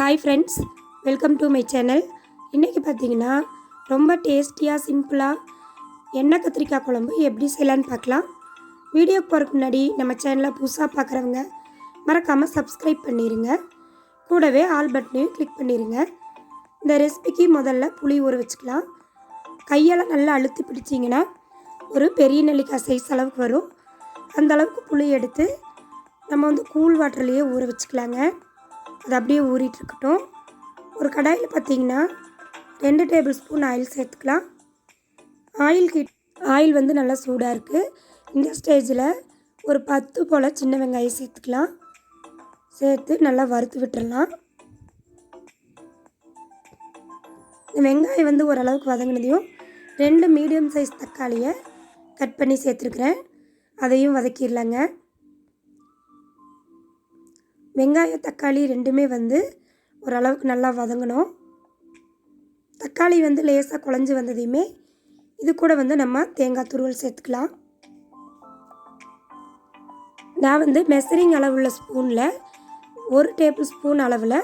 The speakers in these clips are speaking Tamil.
Hi friends welcome to my channel இன்றைக்கி பார்த்தீங்கன்னா ரொம்ப டேஸ்டியாக சிம்பிளாக எண்ணெய் கத்திரிக்காய் குழம்பு எப்படி செய்யலான்னு பார்க்கலாம். வீடியோ போகிறதுக்கு முன்னாடி நம்ம சேனலை புதுசாக பார்க்குறவங்க மறக்காமல் சப்ஸ்கிரைப் பண்ணிடுங்க கூடவே ஆல் பட்டனையும் கிளிக் பண்ணிடுங்க இந்த ரெசிபிக்கு முதல்ல புளி ஊற வச்சுக்கலாம். கையால் நல்லா அழுத்தி பிடிச்சிங்கன்னா ஒரு பெரிய நெல்லிக்காய் சைஸ் அளவுக்கு வரும். அந்த அளவுக்கு புளி எடுத்து நம்ம வந்து கூல் வாட்டர்லேயே ஊற வச்சுக்கலாங்க. அது அப்படியே ஊறிட்டுருக்கட்டும். ஒரு கடாயில் பார்த்தீங்கன்னா ரெண்டு டேபிள் ஸ்பூன் ஆயில் சேர்த்துக்கலாம். ஆயில் கிட் ஆயில் வந்து நல்லா சூடாக இருக்குது இந்த ஸ்டேஜில் ஒரு பத்து போல் சின்ன வெங்காயம் சேர்த்துக்கலாம். சேர்த்து நல்லா வறுத்து விட்டுறலாம் இந்த வெங்காயம் வந்து ஓரளவுக்கு வதங்கினதையும் ரெண்டு மீடியம் சைஸ் தக்காளியை கட் பண்ணி சேர்த்துருக்குறேன். அதையும் வதக்கிடலாங்க. வெங்காயம் தக்காளி ரெண்டுமே வந்து ஓரளவுக்கு நல்லா வதங்கணும். தக்காளி வந்து லேசாக குழஞ்சி வந்ததையுமே இது கூட வந்து நம்ம தேங்காய் துருவல் சேர்த்துக்கலாம். நான் வந்து மெசரிங் அளவுள்ள ஸ்பூனில் ஒரு டேபிள் ஸ்பூன் அளவில்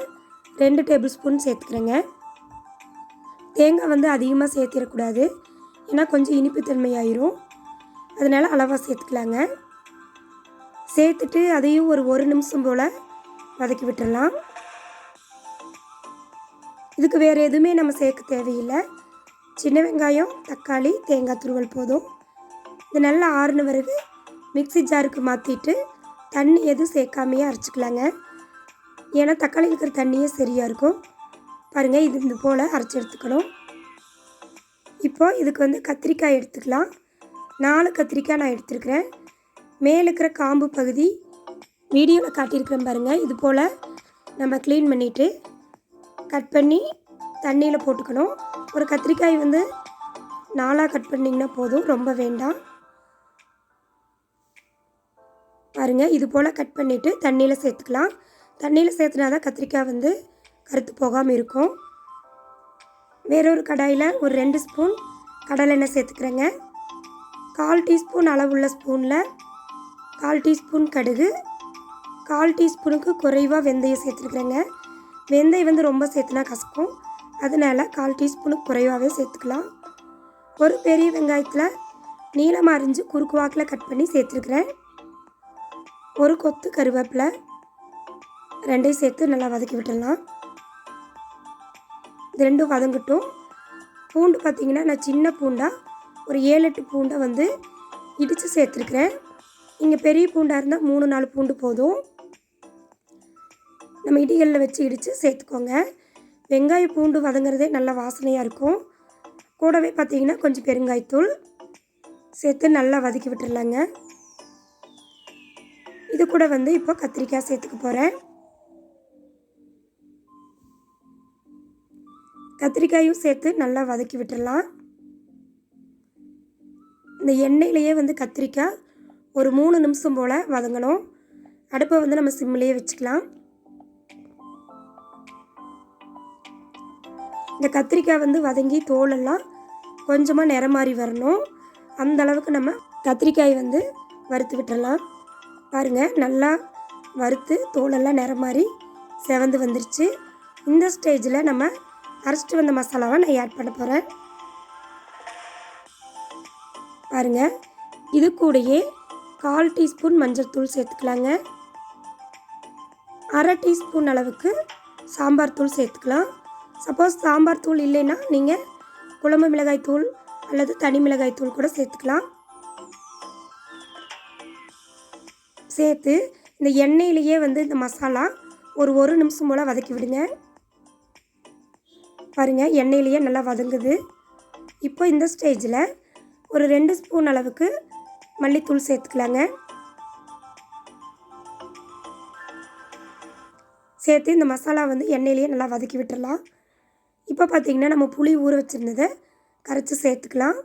ரெண்டு டேபிள் ஸ்பூன் சேர்த்துக்கிறேங்க. தேங்காய் வந்து அதிகமாக சேர்த்திடக்கூடாது. ஏன்னா கொஞ்சம் இனிப்புத்தன்மை ஆயிரும் அதனால் அளவாக சேர்த்துக்கலாங்க. சேர்த்துட்டு அதையும் ஒரு ஒரு நிமிஷம் போல் வதக்கி விட்டுடலாம். இதுக்கு வேறு எதுவுமே நம்ம சேர்க்க தேவையில்லை. சின்ன வெங்காயம் தக்காளி தேங்காய் துருவல் போதும். இது நல்லா ஆறுன பிறகு மிக்ஸி ஜாருக்கு மாற்றிட்டு தண்ணி எதுவும் சேர்க்காமையே அரைச்சிக்கலாங்க. ஏன்னா தக்காளி இருக்கிற தண்ணியே சரியாக இருக்கும். பாருங்கள் இது இந்த போல் அரைச்சி எடுத்துக்கணும். இப்போ இதுக்கு வந்து கத்திரிக்காய் எடுத்துக்கலாம். நாலு கத்திரிக்காய் நான் எடுத்துருக்கிறேன். மேலே இருக்கிற காம்பு பகுதி வீடியோவில் காட்டியிருக்கிறேன் பாருங்கள் இது போல் நம்ம க்ளீன் பண்ணிவிட்டு கட் பண்ணி தண்ணியில் போட்டுக்கணும். ஒரு கத்திரிக்காய் வந்து நாலாக கட் பண்ணிங்கன்னா போதும். ரொம்ப வேண்டாம். பாருங்கள் இது போல் கட் பண்ணிவிட்டு தண்ணியில் சேர்த்துக்கலாம். தண்ணியில் சேர்த்துனா தான் கத்திரிக்காய் வந்து கருத்து போகாமல் இருக்கும். வேறொரு கடாயில் ஒரு ரெண்டு ஸ்பூன் கடலெண்ணெய் சேர்த்துக்கிறேங்க. கால் டீஸ்பூன் அளவுள்ள ஸ்பூனில் கால் டீஸ்பூன் கடுகு கால் டீஸ்பூனுக்கு குறைவாக வெந்தயம் சேர்த்துருக்குறேங்க. வெந்தயம் வந்து ரொம்ப சேர்த்துனா கசக்கும். அதனால் கால் டீஸ்பூனுக்கு குறைவாகவே சேர்த்துக்கலாம். ஒரு பெரிய வெங்காயத்தில் நீளமாக அரிஞ்சு குறுக்கு வாக்கில் கட் பண்ணி சேர்த்துருக்குறேன். ஒரு கொத்து கருவேப்பிலை ரெண்டையும் சேர்த்து நல்லா வதக்கி விட்டுடலாம். இது ரெண்டும் வதங்கட்டும். பூண்டு பார்த்திங்கன்னா நான் சின்ன பூண்டாக ஒரு ஏழு எட்டு பூண்டை வந்து இடித்து சேர்த்துருக்குறேன். இங்கே பெரிய பூண்டாக இருந்தால் மூணு நாலு பூண்டு போதும். நம்ம இடிகளில் வச்சு இடித்து சேர்த்துக்கோங்க. வெங்காய பூண்டு வதங்குறதே நல்ல வாசனையாக இருக்கும். கூடவே பார்த்திங்கன்னா கொஞ்சம் பெருங்காயத்தூள் சேர்த்து நல்லா வதக்கி விட்டுடலாங்க இது கூட வந்து இப்போ கத்திரிக்காய் சேர்த்துக்க போகிறேன் கத்திரிக்காயும் சேர்த்து நல்லா வதக்கி விட்டுடலாம் இந்த எண்ணெயிலேயே வந்து கத்திரிக்காய் ஒரு மூணு நிமிஷம் போல் வதங்கணும். அடுப்பை வந்து நம்ம சிம்மிலேயே வச்சுக்கலாம். இந்த கத்திரிக்காய் வந்து வதங்கி தோலெல்லாம் கொஞ்சமாக நிறம் மாறி வரணும். அந்த அளவுக்கு நம்ம கத்திரிக்காய் வந்து வறுத்து விட்டுறலாம். பாருங்கள் நல்லா வறுத்து தோலெல்லாம் நிறம் மாறி செவந்து வந்துருச்சு. இந்த ஸ்டேஜில் நம்ம அரைச்சிட்டு வந்த மசாலாவை நான் ஆட் பண்ண போகிறேன் பாருங்கள் இது கூடயே கால் டீஸ்பூன் மஞ்சள் தூள் சேர்த்துக்கலாங்க. அரை டீஸ்பூன் அளவுக்கு சாம்பார் தூள் சேர்த்துக்கலாம். சப்போஸ் சாம்பார் தூள் இல்லைன்னா நீங்கள் குழம்பு மிளகாய் தூள் அல்லது தனி மிளகாய் தூள் கூட சேர்த்துக்கலாம். சேர்த்து இந்த எண்ணெயிலேயே வந்து இந்த மசாலா ஒரு ஒரு நிமிஷம் போல் வதக்கி விடுங்க. பாருங்கள் எண்ணெயிலேயே நல்லா வதங்குது. இப்போ இந்த ஸ்டேஜில் ஒரு ரெண்டு ஸ்பூன் அளவுக்கு மல்லித்தூள் சேர்த்துக்கலாங்க. சேர்த்து இந்த மசாலா வந்து எண்ணெயிலேயே நல்லா வதக்கி விட்டுடலாம் இப்போ பார்த்திங்கன்னா நம்ம புளி ஊற வச்சுருந்ததை கரைச்சி சேர்த்துக்கலாம்.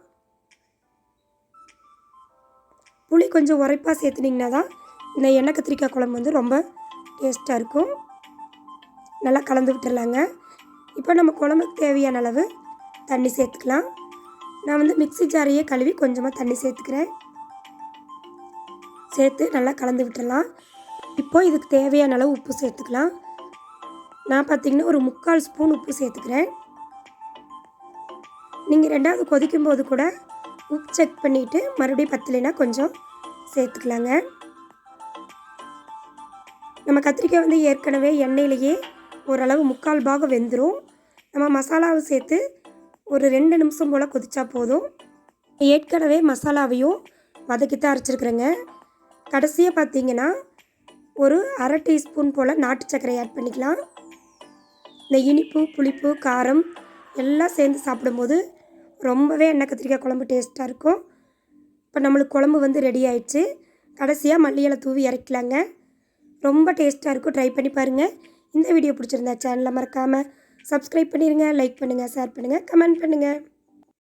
புளி கொஞ்சம் உரைப்பாக சேர்த்துனிங்கன்னா தான் இந்த எண்ணெய் கத்திரிக்காய் குழம்பு வந்து ரொம்ப டேஸ்ட்டாக இருக்கும். நல்லா கலந்து விட்டுடலாங்க. இப்போ நம்ம குழம்புக்கு தேவையான அளவு தண்ணி சேர்த்துக்கலாம். நான் வந்து மிக்ஸி ஜாரையே கழுவி கொஞ்சமாக தண்ணி சேர்த்துக்கிறேன். சேர்த்து நல்லா கலந்து விட்டுடலாம். இப்போது இதுக்கு தேவையான அளவு உப்பு சேர்த்துக்கலாம். நான் பார்த்தீங்கன்னா ஒரு முக்கால் ஸ்பூன் உப்பு சேர்த்துக்கிறேன். நீங்கள் ரெண்டாவது கொதிக்கும் போது கூட உப்பு செக் பண்ணிவிட்டு மறுபடியும் பத்தலைனா கொஞ்சம் சேர்த்துக்கலாங்க. நம்ம கத்திரிக்காய் வந்து ஏற்கனவே எண்ணெயிலேயே ஓரளவு முக்கால் பாகம் வெந்துடும் நம்ம மசாலாவை சேர்த்து ஒரு ரெண்டு நிமிஷம் போல் கொதித்தா போதும். ஏற்கனவே மசாலாவையும் வதக்கி தான் அரைச்சிருக்கிறேங்க. கடைசியாக பார்த்தீங்கன்னா ஒரு அரை டீஸ்பூன் போல் நாட்டு சர்க்கரை ஆட் பண்ணிக்கலாம். இந்த இனிப்பு புளிப்பு காரம் எல்லாம் சேர்ந்து சாப்பிடும்போது ரொம்பவே எண்ணெய் கத்திரிக்காய் குழம்பு டேஸ்ட்டாக இருக்கும். இப்போ நம்மளுக்கு குழம்பு வந்து ரெடி ஆயிடுச்சு. கடைசியாக மல்லி இலை தூவி இறக்கலாங்க. ரொம்ப டேஸ்ட்டாக இருக்கும். ட்ரை பண்ணி பாருங்கள் இந்த வீடியோ பிடிச்சிருந்தா சேனலை மறக்காமல் சப்ஸ்கிரைப் பண்ணிடுங்க லைக் பண்ணுங்கள் ஷேர் பண்ணுங்கள் கமெண்ட் பண்ணுங்கள்